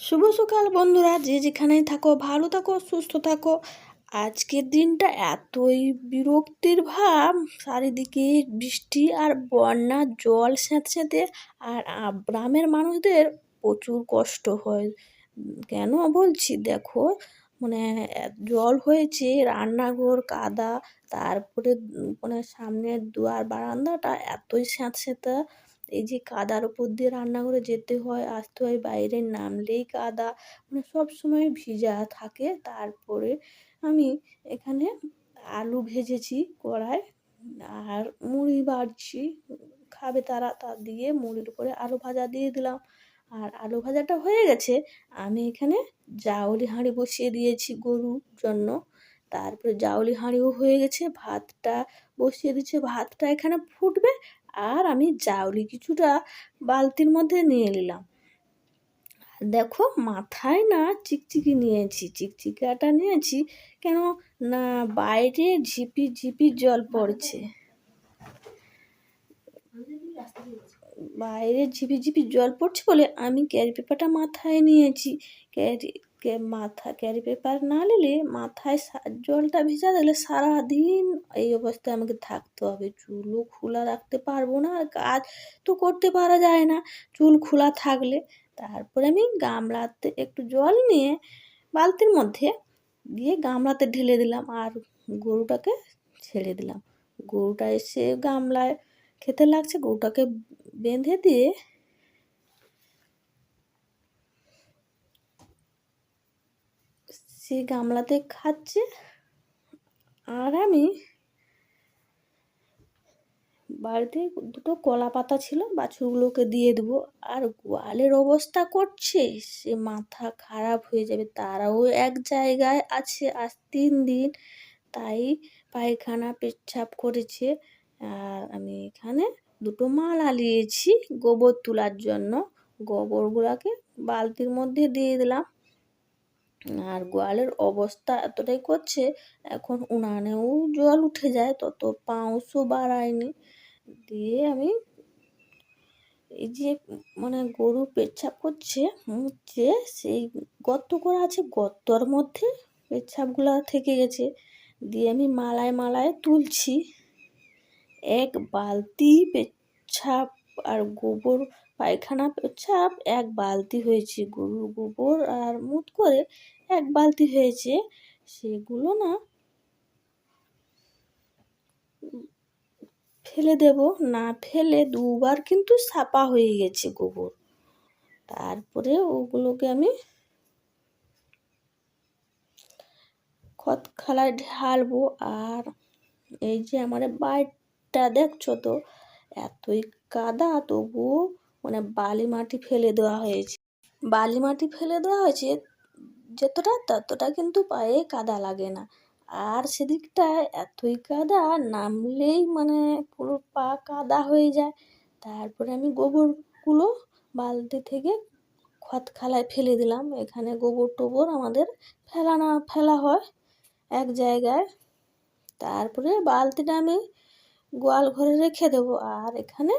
শুভ সকাল বন্ধুরা, যে যেখানেই থাকো, ভালো থাকো, সুস্থ থাকো। আজকের দিনটা এতই বিরক্তির ভাব, চারিদিকে বৃষ্টি আর বন্যা, জল স্যাঁতে স্যাঁতে, আর গ্রামের মানুষদের প্রচুর কষ্ট হয়। কেন বলছি? দেখো মানে জল হয়েছে, রান্নাঘর কাদা, তারপরে মানে সামনের দুয়ার বারান্দাটা এতই স্যাঁতস্যাঁতে এই যে কাদার উপর দিয়ে রান্নাঘরে যেতে হয়, আসতে হয় বাইরে নামলেই কাদা। মানে সব সময় ভিজা থাকে। তারপরে আমি এখানে আলু ভেজেছি কড়ায়। আর মুড়ি বাড়ছি, খাবে তারা তা দিয়ে মুড়ির উপরে আলু ভাজা দিয়ে দিলাম। আর আলু ভাজাটা হয়ে গেছে। আমি এখানে জাউলি হাঁড়ি বসিয়ে দিয়েছি গরুর জন্য। তারপরে জাউলি হাঁড়িও হয়ে গেছে। ভাতটা বসিয়ে দিচ্ছে। ভাতটা এখানে ফুটবে আর আমি জাউলি কিছুটা বালতির মধ্যে নিয়ে নিলাম। দেখো মাথায় না চিকচিকি নিয়েছি, চিকচিকাটা নিয়েছি কেন না বাইরে ঝিপি ঝিপি জল পড়ছে। বাইরে ঝিপি ঝিপি জল পড়ছে বলে আমি ক্যারি পেপারটা মাথায় নিয়েছি, ক্যারি কে- মাথা ক্যারি পেপার না নিলে মাথায় জলটা ভিজা দিলে সারাদিন এই অবস্থায় আমাকে থাকতে হবে। চুলও খোলা রাখতে পারব না আর কাজ তো করতে পারা যায় না। চুল খোলা থাকলে তারপরে আমি গামলাতে একটু জল নিয়ে বালতির মধ্যে দিয়ে গামলাতে ঢেলে দিলাম আর গরুটাকে ছেড়ে দিলাম। গরুটা এসে গামলায় খেতে লাগছে, গরুটাকে বেঁধে দিয়ে সে গামলাতে খাচ্ছে, আর আমি বাড়িতে দুটো কলা পাতা ছিল, বাছুরগুলোকে দিয়ে দেবো। আর গোয়ালের অবস্থা করছে, সে মাথা খারাপ হয়ে যাবে। তারাও এক জায়গায় আছে আজ তিন দিন, তাই পায়খানা পেচ্ছাপ করেছে। আর আমি এখানে দুটো মালা নিয়েছি গোবর তোলার জন্য। গোবরগুলোকে বালতির মধ্যে দিয়ে দিলাম। আর গোয়ালের অবস্থা এতটাই করছে, এখন উনানেও জল উঠে যায়, তত পাউসও বাড়ায়নি। দিয়ে আমি এই যে মানে গরু পেচ্ছাপ করছে মুছছে সেই গর্ত করা আছে, গর্তর মধ্যে পেচ্ছাপগুলো থেকে গেছে। দিয়ে আমি মালায় মালায় তুলছি। এক বালতি পেচ্ছাপ আর গোবর পায়খানা পেচ্ছাপ এক বালতি হয়েছে গরুর গোবর আর মুত করে এক বালতি হয়েছে সেগুলো না ফেলে দেব। না ফেলে দুবার কিন্তু ছাপা হয়ে গেছে গোবর। তারপরে ওগুলোকে আমি খত খালায় ঢালবো। আর এই যে আমার বাইকটা দেখছ তো, এতই কাদা, তবুও মানে বালি মাটি ফেলে দেওয়া হয়েছে। বালি মাটি ফেলে দেওয়া হয়েছে, যতটা ততটা কিন্তু পায়ে কাদা লাগে না। আর সেদিকটায় এতই কাদা নামলেই মানে পুরো পা কাদা হয়ে যায়। তারপরে আমি গোবরগুলো বালতি থেকে খত খালায় ফেলে দিলাম। এখানে গোবর টোবর আমাদের ফেলানা, ফেলা হয় এক জায়গায়। তারপরে বালতিটা আমি গোয়াল ঘরে রেখে দেবো। আর এখানে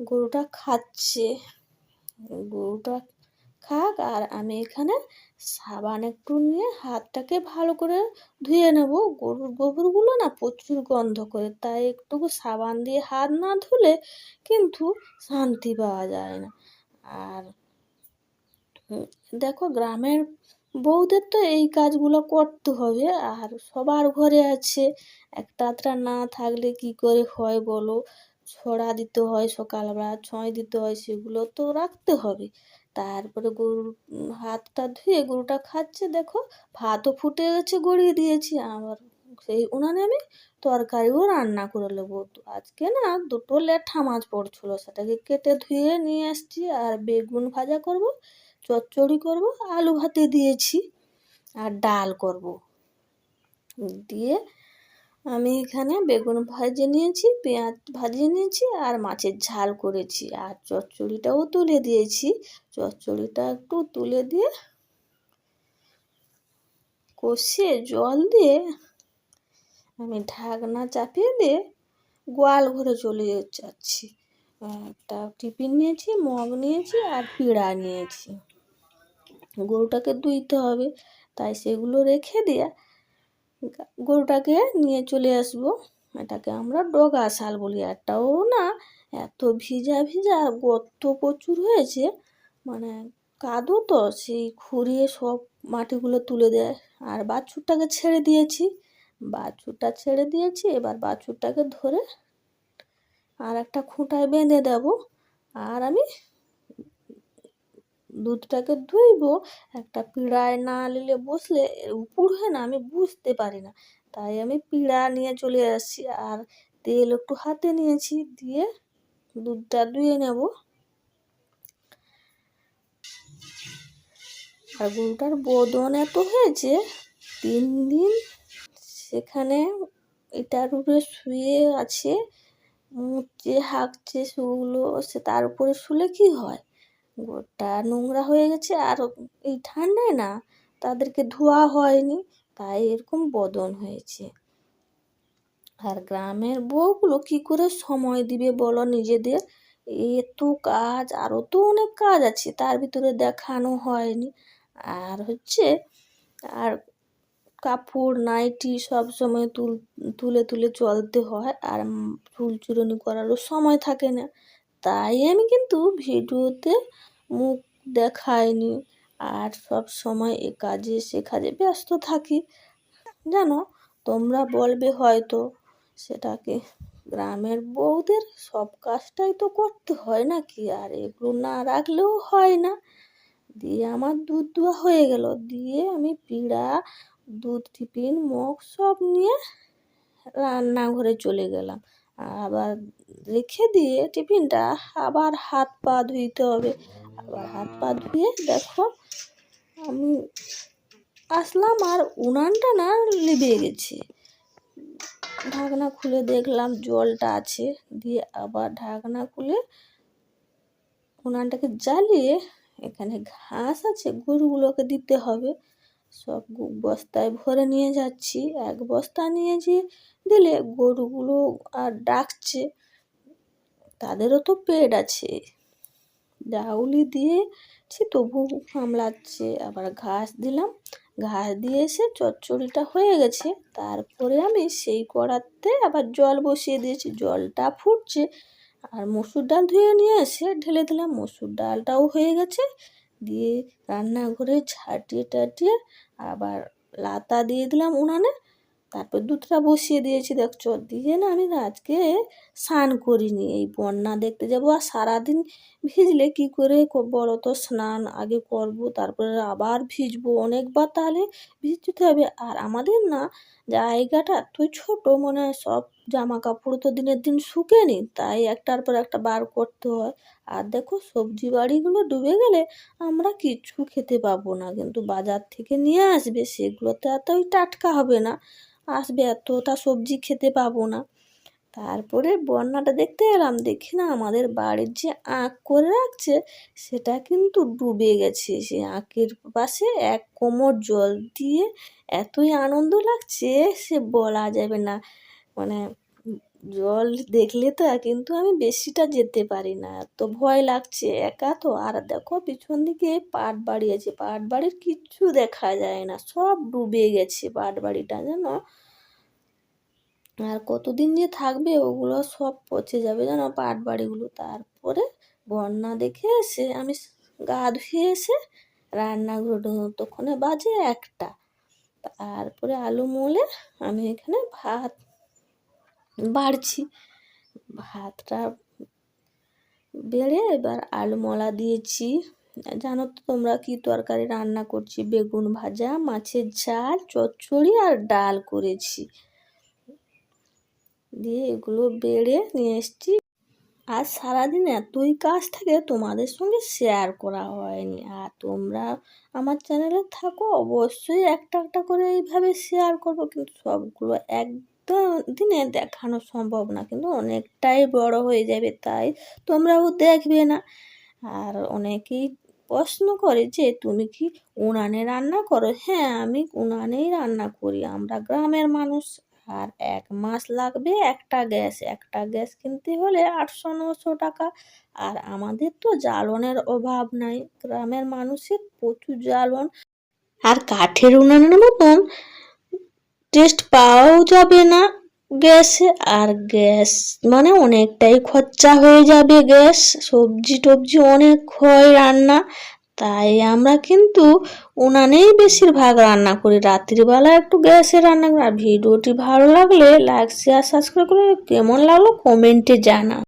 গরুটা খাচ্ছে। গরুটা খাক আর আমি এখানে সাবান একটু নিয়ে হাতটাকে ভালো করে ধুয়ে নেব। গরুর গোবরগুলো না প্রচুর গন্ধ করে, তাই একটু সাবান দিয়ে হাত না ধুলে কিন্তু শান্তি পাওয়া যায় না। আর দেখো গ্রামের বউদের তো এই কাজগুলো করতে হবে, আর সবার ঘরে আছে একটা না থাকলে কি করে হয় বলো? ছড়া দিতে হয়, সকালবেলা ছয় দিতে হয়, সেগুলো তো রাখতে হবে। তারপরে গরুর হাতটা ধুয়ে গরুটা খাচ্ছে, দেখো, ভাতও ফুটে গেছে, গড়িয়ে দিয়েছি, আবার সেই উনানে আমি তরকারিও রান্না করে নেব। আজকে না দুটো লেঠা মাছ পড়ছিল, সেটাকে কেটে ধুয়ে নিয়ে আসছি আর বেগুন ভাজা করব, চচ্চড়ি করব, আলু ভাতে দিয়েছি, আর ডাল করব। দিয়ে আমি এখানে বেগুন ভাজে নিয়েছি, পেঁয়াজ ভাজিয়ে নিয়েছি আর মাছের ঝাল করেছি। আর চচ্চড়িটাও তুলে দিয়েছি। চচ্চড়িটা একটু তুলে দিয়ে কষিয়ে জল দিয়ে আমি ঢাকনা চাপিয়ে দিয়ে গোয়াল ঘরে চলে যাচ্ছি। একটা টিফিন নিয়েছি, মগ নিয়েছি আর পিঁড়া নিয়েছি। গরুটাকে দুইতে হবে, তাই সেগুলো রেখে দিয়ে গরুটাকে নিয়ে চলে আসব। এটাকে আমরা ডগা শাল বলি। এটাও না, এত ভিজা ভিজা গর্ত প্রচুর হয়েছে। মানে কাদো তো, সেই খুঁড়িয়ে সব মাটিগুলো তুলে দেয়। আর বাছুরটাকে ছেড়ে দিয়েছি। বাছুরটা ছেড়ে দিয়েছি, এবার বাছুরটাকে ধরে আর একটা খুঁটায় বেঁধে দেব। আর আমি দুধটাকে ধুইব, একটা পিড়ায় না নিলে বসলে উপর হয়ে না, আমি বুঝতে পারি না। তাই আমি পিড়া নিয়ে চলে আসছি আর তেল একটু হাতে নিয়েছি, দিয়ে দুধটা ধুয়ে নেব। আর গরুটার বদন এত হয়েছে, তিন দিন সেখানে এটার উপরে শুয়ে আছে মুচছে হাঁকছে সেগুলো সে তার উপরে শুলে কি হয়? গোটা নোংরা হয়ে গেছে আর এই ঠান্ডায় না তাদেরকে ধোয়া হয়নি, তাই এরকম বদন হয়েছে। আর গ্রামের বউগুলো কি করে সময় দিবে বলো নিজেদের? এত কাজ আরও তো অনেক কাজ আছে, তার ভিতরে দেখানো হয়নি। আর হচ্ছে, আর কাপড়, নাইটি সব সময় তুল, তুলে তুলে চলতে হয়, আর চুল চুরনি করারও সময় থাকে না। তাই আমি কিন্তু ভিডিওতে মুখ দেখাইনি। আর সব সময় এ কাজে সে কাজে ব্যস্ত থাকি, জানো? তোমরা বলবে হয়তো সেটাকে গ্রামের বউদের সব কাজটাই তো করতে হয় নাকি? আর এগুলো না রাখলেও হয় না। দিয়ে আমার দুধ দোয়া হয়ে গেল। দিয়ে আমি পিড়া, দুধ টিফিন, মগ সব নিয়ে রান্নাঘরে চলে গেলাম। আবার রেখে দিয়ে টিফিনটা আবার হাত পা ধুইতে হবে। আবার হাত পা ধুয়ে দেখো আমি আসলাম আর উনানটা না লিবে গেছে। ঢাকনা খুলে দেখলাম জলটা আছে। দিয়ে আবার ঢাকনা খুলে উনানটাকে জ্বালিয়ে এখানে ঘাস আছে, গরুগুলোকে দিতে হবে। সব বস্তায় ভরে নিয়ে যাচ্ছি। এক বস্তা নিয়ে যেয়ে দিলে গরুগুলো আর ডাকছে। তাদেরও তো পেট আছে। জাউলি দিয়েছি, তবু সামলাচ্ছে। আবার ঘাস দিলাম। ঘাস দিয়ে এসে চচ্চড়িটা হয়ে গেছে। তারপরে আমি সেই কড়াতে আবার জল বসিয়ে দিয়েছি। জলটা ফুটছে। আর মসুর ডাল ধুয়ে নিয়ে এসে ঢেলে দিলাম। মসুর ডালটাও হয়ে গেছে। দিয়ে রান্নাঘরে ছাটিয়ে টাটিয়ে আবার লাতা দিয়ে দিলাম উনানে, তারপর দুধটা বসিয়ে দিয়েছি। দেখছ দিয়ে না আমি আজকে স্নান করিনি। এই বন্যা দেখতে যাব আর সারাদিন ভিজলে কি করে বড় তো, স্নান আগে করব, তারপরে আবার ভিজবো। অনেকবার তাহলে ভিজতে হবে। আর আমাদের না জায়গাটা তুই ছোট, মনে হয় সব জামা কাপড় তো দিনের দিন শুকেনি, তাই একটার পর একটা বার করতে হয়। আর দেখো, সবজি বাড়িগুলো ডুবে গেলে আমরা কিচ্ছু খেতে পাবো না, কিন্তু বাজার থেকে নিয়ে আসবে, সেগুলো তো এতই টাটকা হবে না। আসবে এতটা সবজি খেতে পাবো না। তারপরে বন্যাটা দেখতে এলাম, দেখি না আমাদের বাড়ির যে আঁক করে রাখছে, সেটা কিন্তু ডুবে গেছে। সে আঁকের পাশে এক কোমর জল দিয়ে এতই আনন্দ লাগছে, সে বলা যাবে না। মানে জল দেখলে তো, কিন্তু আমি বেশিটা যেতে পারি না। এত ভয় লাগছে, একা তো। আর দেখো, পিছন দিকে পাট বাড়ি আছে। পাট বাড়ির কিচ্ছু দেখা যায় না। সব ডুবে গেছে পাট বাড়িটা, জানো? আর কতদিন যে থাকবে, ওগুলো সব পচে যাবে, জানো, পাট বাড়িগুলো। তারপরে বন্যা দেখে এসে, আমি গা ধুয়ে এসে রান্নাঘর তখন বাজে একটা। তারপরে আলু মলে, আমি এখানে ভাত বাড়ছি। ভাতটা বেড়ে এবার আলু মলা দিয়েছি। জানো তো তোমরা কি তরকারি রান্না করছি? বেগুন ভাজা, মাছের ঝাল, চচ্চড়ি আর ডাল করেছি। দিয়ে এগুলো বেড়ে নিয়ে এসছি। আর সারাদিন এতই কাজ থাকে তোমাদের সঙ্গে শেয়ার করা হয়নি। আর তোমরা আমার চ্যানেলে থাকো, অবশ্যই একটা একটা করে এইভাবে শেয়ার করব। কিন্তু সবগুলো একদম দিনে দেখানো সম্ভব না, কিন্তু অনেকটাই বড় হয়ে যাবে, তাই তোমরাও দেখবে না। আর অনেকেই প্রশ্ন করে যে, তুমি কি উনানে রান্না করো? হ্যাঁ আমি উনানেই রান্না করি, আমরা গ্রামের মানুষ। আর এক মাস লাগবে একটা গ্যাস একটা গ্যাস কিনতে হলে আটশো, নশো টাকা। আর আমাদের তো জ্বালনের অভাব নাই, গ্রামের মানুষের প্রচুর জ্বালন। আর কাঠের উনানের মতন টেস্ট পাওয়াও যাবে না গ্যাসে, আর গ্যাস মানে অনেকটাই খরচা হয়ে যাবে গ্যাস। সবজি টবজি অনেক হয় রান্না, তাই আমরা কিন্তু উনানেই বেশিরভাগ রান্না করি। রাত্রিবেলা একটু গ্যাসে রান্না করি। আর ভিডিওটি ভালো লাগলে লাইক শেয়ার সাবস্ক্রাইব করে কেমন লাগল কমেন্টে জানাও